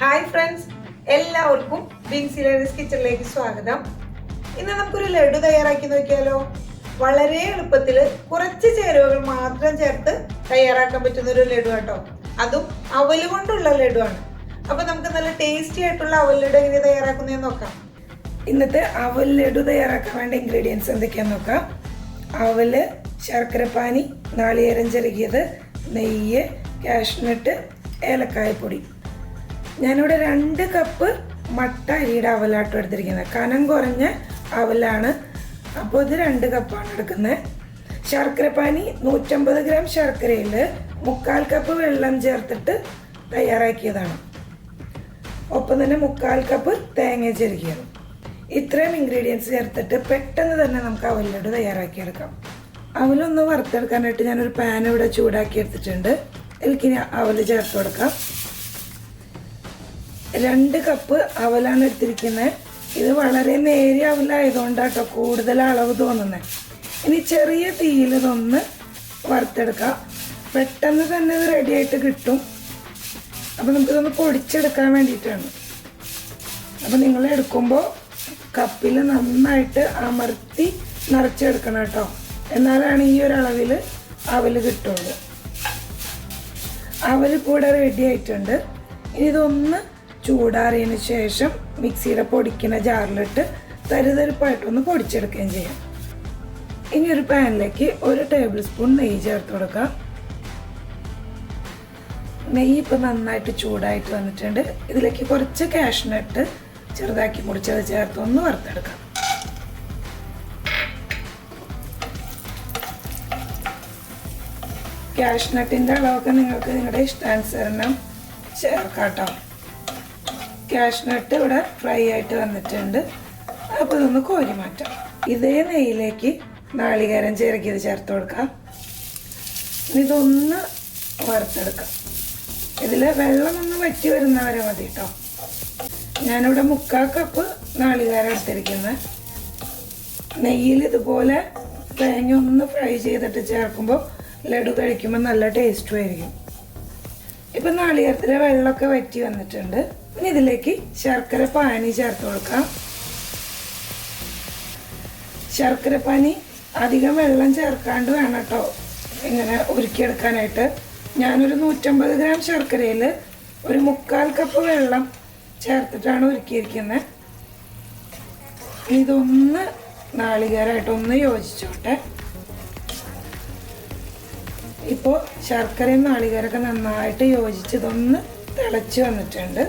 Hi friends എല്ലാവർക്കും ബിൻസി കിച്ചണിലേക്ക് സ്വാഗതം. ഇന്ന് നമുക്കൊരു ലഡു തയ്യാറാക്കി നോക്കിയാലോ? വളരെ എളുപ്പത്തിൽ കുറച്ച് ചേരുവകൾ മാത്രം ചേർത്ത് തയ്യാറാക്കാൻ പറ്റുന്ന ഒരു ലഡു കേട്ടോ അതും അവൽ കൊണ്ടുള്ള ലഡു ആണ് അപ്പൊ നമുക്ക് നല്ല ടേസ്റ്റി ആയിട്ടുള്ള അവൽ ലഡു എങ്ങനെ തയ്യാറാക്കുന്നതെന്ന് നോക്കാം. ഇന്നത്തെ അവൽ ലഡു തയ്യാറാക്കാൻ വേണ്ട ഇൻഗ്രീഡിയൻസ് എന്തൊക്കെയാന്ന് നോക്കാം. അവൽ ശർക്കരപ്പാനി നാളികേരം ചെറുകിയത് നെയ്യ് കാഷ്നട്ട് ഏലക്കായപ്പൊടി ഞാനിവിടെ രണ്ട് കപ്പ് മട്ട അരിയുടെ അവലാട്ടം എടുത്തിരിക്കുന്നത്. കനം കുറഞ്ഞ അവലാണ്. അപ്പോൾ ഇത് രണ്ട് കപ്പാണ് എടുക്കുന്നത്. ശർക്കരപ്പാനി നൂറ്റമ്പത് ഗ്രാം ശർക്കരയിൽ മുക്കാൽ കപ്പ് വെള്ളം ചേർത്തിട്ട് തയ്യാറാക്കിയതാണ്. ഒപ്പം തന്നെ മുക്കാൽ കപ്പ് തേങ്ങ ചെരുക്കിയത് ഇത്രയും ഇൻഗ്രീഡിയൻസ് ചേർത്തിട്ട് പെട്ടെന്ന് തന്നെ നമുക്ക് അവലോട് തയ്യാറാക്കിയെടുക്കാം. അവലൊന്ന് വറുത്തെടുക്കാനായിട്ട് ഞാനൊരു പാൻ ഇവിടെ ചൂടാക്കി എടുത്തിട്ടുണ്ട്. ഇതിലേക്ക് അവൽ ചേർത്ത് കൊടുക്കാം. രണ്ട് കപ്പ് അവലാണ് എടുത്തിരിക്കുന്നത് ഇത് വളരെ നേരിയ അവലായതുകൊണ്ടാട്ടോ കൂടുതൽ അളവ് തോന്നുന്നത് ഇനി ചെറിയ തീയിൽ ഇതൊന്ന് വറുത്തെടുക്കാം. പെട്ടെന്ന് തന്നെ ഇത് റെഡി ആയിട്ട് കിട്ടും. അപ്പോൾ നമുക്കിതൊന്ന് പൊടിച്ചെടുക്കാൻ വേണ്ടിയിട്ടാണ്. അപ്പോൾ നിങ്ങൾ എടുക്കുമ്പോൾ കപ്പിൽ നന്നായിട്ട് അമർത്തി നിറച്ചെടുക്കണം കേട്ടോ. എന്നാലാണ് ഈ ഒരു അളവിൽ അവൽ കിട്ടുള്ളൂ. അവൽ കൂടെ റെഡി ആയിട്ടുണ്ട്. ഇനി ഇതൊന്ന് ചൂടാറിയതിന് ശേഷം മിക്സിയുടെ പൊടിക്കുന്ന ജാറിലിട്ട് തരിതരിപ്പായിട്ടൊന്ന് പൊടിച്ചെടുക്കുകയും ചെയ്യാം. ഇനി ഒരു പാനിലേക്ക് ഒരു ടേബിൾ സ്പൂൺ നെയ്യ് ചേർത്ത് കൊടുക്കാം. നെയ്യ് ഇപ്പം നന്നായിട്ട് ചൂടായിട്ട് വന്നിട്ടുണ്ട്. ഇതിലേക്ക് കുറച്ച് കാഷ്നട്ട് ചെറുതാക്കി മുറിച്ചത് ചേർത്ത് ഒന്ന് വറുത്തെടുക്കാം. കാഷ്നട്ടിന്റെ അളവൊക്കെ നിങ്ങൾക്ക് നിങ്ങളുടെ ഇഷ്ടാനുസരണം ചേർക്കാട്ടോ കാഷ്നട്ട് ഇവിടെ ഫ്രൈ ആയിട്ട് വന്നിട്ടുണ്ട്. അപ്പോൾ ഇതൊന്ന് കോരി മാറ്റാം. ഇതേ നെയ്യിലേക്ക് നാളികേരം ചിരക്കിയത് ചേർത്ത് കൊടുക്കാം. ഇതൊന്ന് വറുത്തെടുക്കാം. ഇതിൽ വെള്ളമൊന്ന് വറ്റി വരുന്നവരെ മതി കേട്ടോ. ഞാനിവിടെ മുക്കാൽ കപ്പ് നാളികേരം എടുത്തിരിക്കുന്നത് നെയ്യിൽ ഇതുപോലെ തേങ്ങ ഒന്ന് ഫ്രൈ ചെയ്തിട്ട് ചേർക്കുമ്പോൾ ലഡു കഴിക്കുമ്പോൾ നല്ല ടേസ്റ്റും ആയിരിക്കും. ഇപ്പം നാളികേരത്തിലെ വെള്ളമൊക്കെ വറ്റി വന്നിട്ടുണ്ട്. ഇനി ഇതിലേക്ക് ശർക്കര പാനി ചേർത്ത് കൊടുക്കാം. ശർക്കര പാനി അധികം വെള്ളം ചേർക്കാണ്ട് വേണം കേട്ടോ ഇങ്ങനെ ഉരുക്കിയെടുക്കാനായിട്ട്. ഞാനൊരു നൂറ്റമ്പത് ഗ്രാം ശർക്കരയിൽ ഒരു മുക്കാൽ കപ്പ് വെള്ളം ചേർത്തിട്ടാണ് ഉരുക്കിയിരിക്കുന്നത്. ഇതൊന്ന് നാളികേരമായിട്ട് ഒന്ന് യോജിച്ചോട്ടെ. ഇപ്പോൾ ശർക്കരയും നാളികേരമൊക്കെ നന്നായിട്ട് യോജിച്ച് ഇതൊന്ന് തിളച്ച് വന്നിട്ടുണ്ട്.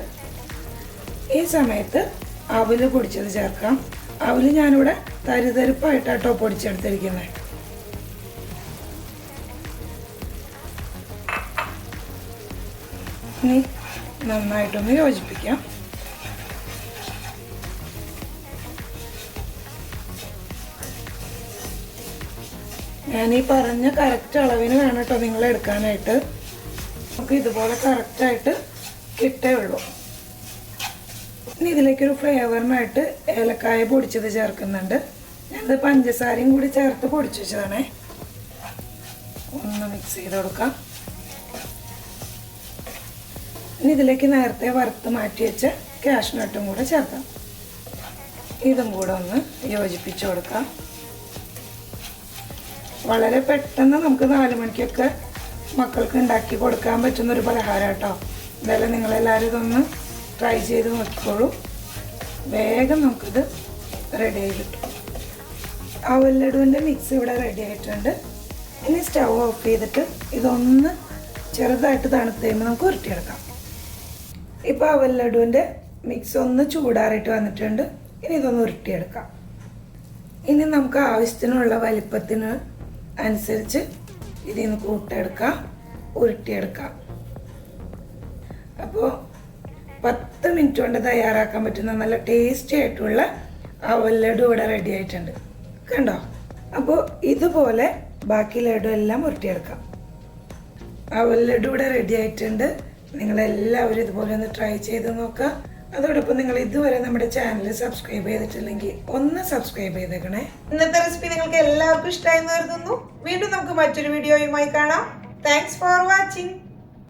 ഈ സമയത്ത് അവൽ പൊടിച്ചത് ചേർക്കാം. അവൽ ഞാനിവിടെ തരിതരിപ്പായിട്ടാട്ടോ പൊടിച്ചെടുത്തിരിക്കുന്നത് ഇനി നന്നായിട്ടൊന്ന് യോജിപ്പിക്കാം. ഞാൻ ഈ പറഞ്ഞ കറക്റ്റ് അളവിന് വേണം കേട്ടോ നിങ്ങൾ എടുക്കാനായിട്ട് നമുക്ക് ഇതുപോലെ കറക്റ്റായിട്ട് കിട്ടേ ഉള്ളൂ. ഇനി ഇതിലേക്കൊരു ഫ്ലേവറിനായിട്ട് ഏലക്കായ പൊടിച്ചത് ചേർക്കുന്നുണ്ട്. ഞാനത് പഞ്ചസാരയും കൂടി ചേർത്ത് പൊടിച്ചു വെച്ചതാണേ. ഒന്ന് മിക്സ് ചെയ്ത് കൊടുക്കാം. ഇനി ഇതിലേക്ക് നേരത്തെ വറുത്ത് മാറ്റി വെച്ച കാഷ്നട്ടും കൂടെ ചേർക്കാം. ഇതും കൂടെ ഒന്ന് യോജിപ്പിച്ചു കൊടുക്കാം. വളരെ പെട്ടെന്ന് നമുക്ക് നാല് മണിക്കൊക്കെ മക്കൾക്ക് ഉണ്ടാക്കി കൊടുക്കാൻ പറ്റുന്ന ഒരു പലഹാരം കേട്ടോ എന്തായാലും നിങ്ങളെല്ലാവരും ഇതൊന്ന് ട്രൈ ചെയ്ത് നോക്കിക്കോളൂ. വേഗം നമുക്കിത് റെഡി ആയി കിട്ടും അവല്ലടുവിന്റെ മിക്സ് ഇവിടെ റെഡി ആയിട്ടുണ്ട്. ഇനി സ്റ്റൗ ഓഫ് ചെയ്തിട്ട് ഇതൊന്ന് ചെറുതായിട്ട് തണുത്ത് കഴിയുമ്പോൾ നമുക്ക് ഉരുട്ടിയെടുക്കാം. ഇപ്പോൾ അവല്ലടുവിന്റെ മിക്സ് ഒന്ന് ചൂടാറിയിട്ട് വന്നിട്ടുണ്ട്. ഇനി ഇതൊന്ന് ഉരുട്ടിയെടുക്കാം. ഇനി നമുക്ക് ആവശ്യത്തിനുള്ള വലിപ്പത്തിന് അനുസരിച്ച് ഇതിൽ നിന്ന് കൂട്ടെടുക്കാം ഉരുട്ടിയെടുക്കാം. അപ്പോൾ പത്ത് മിനിറ്റ് കൊണ്ട് തയ്യാറാക്കാൻ പറ്റുന്ന നല്ല ടേസ്റ്റി ആയിട്ടുള്ള ലഡു ഇവിടെ റെഡി ആയിട്ടുണ്ട്. കണ്ടോ? അപ്പോൾ ഇതുപോലെ ബാക്കി ലഡു എല്ലാം ഉരുട്ടിയെടുക്കാം. ലഡു ഇവിടെ റെഡി ആയിട്ടുണ്ട്. നിങ്ങളെല്ലാവരും ഇതുപോലെ ഒന്ന് ട്രൈ ചെയ്ത് നോക്കുക. അതോടൊപ്പം നിങ്ങൾ ഇതുവരെ നമ്മുടെ ചാനൽ സബ്സ്ക്രൈബ് ചെയ്തിട്ടില്ലെങ്കിൽ ഒന്ന് സബ്സ്ക്രൈബ് ചെയ്തേക്കണേ. ഇന്നത്തെ റെസിപ്പി നിങ്ങൾക്ക് എല്ലാവർക്കും ഇഷ്ടമായി കരുതുന്നു. വീണ്ടും നമുക്ക് മറ്റൊരു വീഡിയോയുമായി കാണാം. Thanks for watching